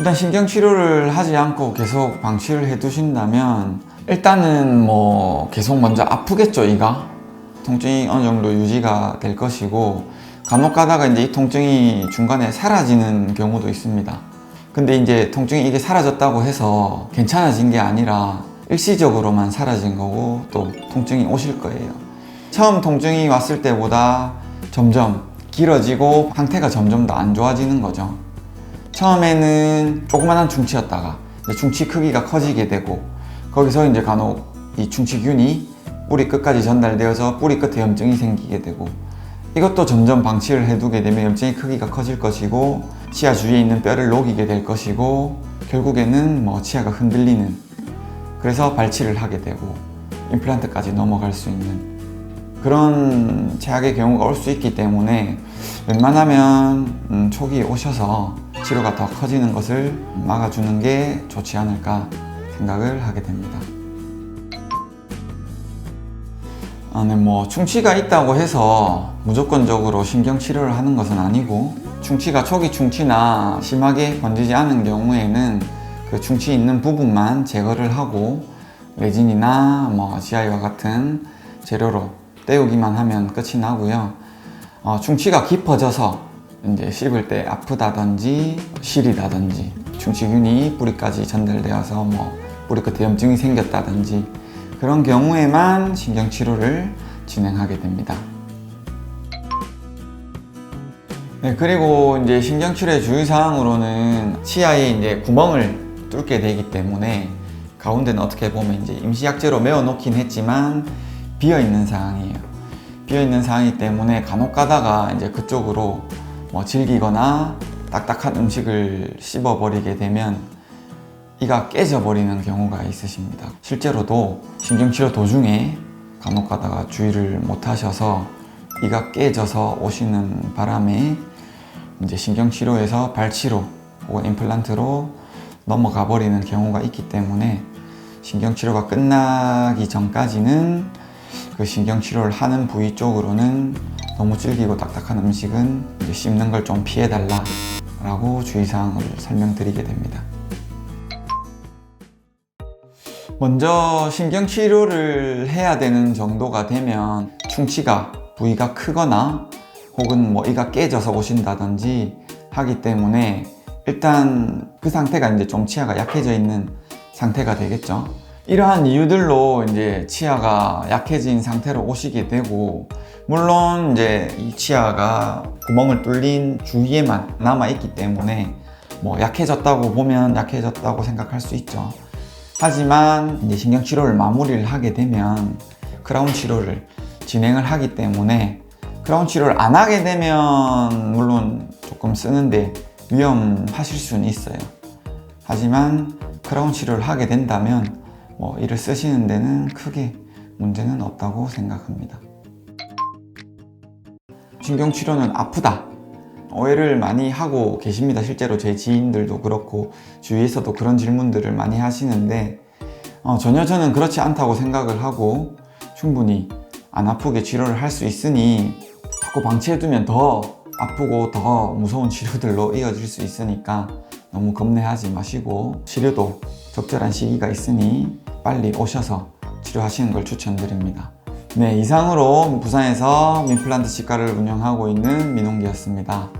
일단 신경 치료를 하지 않고 계속 방치를 해 두신다면 일단은 뭐 계속 먼저 아프겠죠 이가? 통증이 어느 정도 유지가 될 것이고 간혹 가다가 이제 이 통증이 중간에 사라지는 경우도 있습니다. 근데 이제 통증이 이게 사라졌다고 해서 괜찮아진 게 아니라 일시적으로만 사라진 거고 또 통증이 오실 거예요. 처음 통증이 왔을 때보다 점점 길어지고 상태가 점점 더 안 좋아지는 거죠 처음에는 조그만한 충치였다가 이제 충치 크기가 커지게 되고 거기서 이제 간혹 이 충치균이 뿌리 끝까지 전달되어서 뿌리 끝에 염증이 생기게 되고 이것도 점점 방치를 해두게 되면 염증의 크기가 커질 것이고 치아 주위에 있는 뼈를 녹이게 될 것이고 결국에는 뭐 치아가 흔들리는 그래서 발치를 하게 되고 임플란트까지 넘어갈 수 있는 그런 제약의 경우가 올 수 있기 때문에 웬만하면 음, 초기에 오셔서 치료가 더 커지는 것을 막아주는 게 좋지 않을까 생각을 하게 됩니다. 아, 네, 뭐 충치가 있다고 해서 무조건적으로 신경 치료를 하는 것은 아니고 충치가 초기 충치나 심하게 번지지 않은 경우에는 그 충치 있는 부분만 제거를 하고 레진이나 뭐 GI와 같은 재료로 떼우기만 하면 끝이 나고요. 어, 충치가 깊어져서 이제 씹을 때 아프다든지 시리다든지 충치균이 뿌리까지 전달되어서 뭐 뿌리 끝에 염증이 생겼다든지 그런 경우에만 신경 치료를 진행하게 됩니다. 네, 그리고 이제 신경 치료의 주의사항으로는 치아에 이제 구멍을 뚫게 되기 때문에 가운데는 어떻게 보면 이제 임시약제로 메워 놓긴 했지만 비어 있는 상황이에요. 비어 있는 상황이기 때문에 간혹 가다가 이제 그쪽으로 뭐 질기거나 딱딱한 음식을 씹어 버리게 되면 이가 깨져 버리는 경우가 있으십니다. 실제로도 신경치료 도중에 간혹 가다가 주의를 못 하셔서 이가 깨져서 오시는 바람에 이제 신경치료에서 발치로 혹은 임플란트로 넘어가 버리는 경우가 있기 때문에 신경치료가 끝나기 전까지는 그 신경치료를 하는 부위 쪽으로는 너무 질기고 딱딱한 음식은 이제 씹는 걸 좀 피해달라 라고 주의사항을 설명드리게 됩니다. 먼저 신경치료를 해야 되는 정도가 되면 충치가 부위가 크거나 혹은 뭐 이가 깨져서 오신다든지 하기 때문에 일단 그 상태가 이제 좀 치아가 약해져 있는 상태가 되겠죠. 이러한 이유들로 이제 치아가 약해진 상태로 오시게 되고 물론 이제 이 치아가 구멍을 뚫린 주위에만 남아 있기 때문에 뭐 약해졌다고 보면 약해졌다고 생각할 수 있죠. 하지만 이제 신경 치료를 마무리를 하게 되면 크라운 치료를 진행을 하기 때문에 크라운 치료를 안 하게 되면 물론 조금 쓰는데 위험하실 수는 있어요. 하지만 크라운 치료를 하게 된다면 뭐 이를 쓰시는 데는 크게 문제는 없다고 생각합니다. 신경 치료는 아프다. 오해를 많이 하고 계십니다. 실제로 제 지인들도 그렇고 주위에서도 그런 질문들을 많이 하시는데 어, 전혀 저는 그렇지 않다고 생각을 하고 충분히 안 아프게 치료를 할 수 있으니 자꾸 방치해두면 더 아프고 더 무서운 치료들로 이어질 수 있으니까 너무 겁내하지 마시고 치료도 적절한 시기가 있으니 빨리 오셔서 치료하시는 걸 추천드립니다. 네, 이상으로 부산에서 민플란트 치과를 운영하고 있는 민홍기였습니다.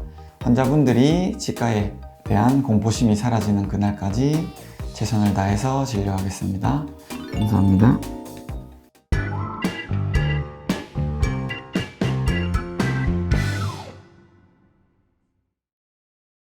환자분들이 치과에 대한 공포심이 사라지는 그날까지 최선을 다해서 진료하겠습니다. 감사합니다.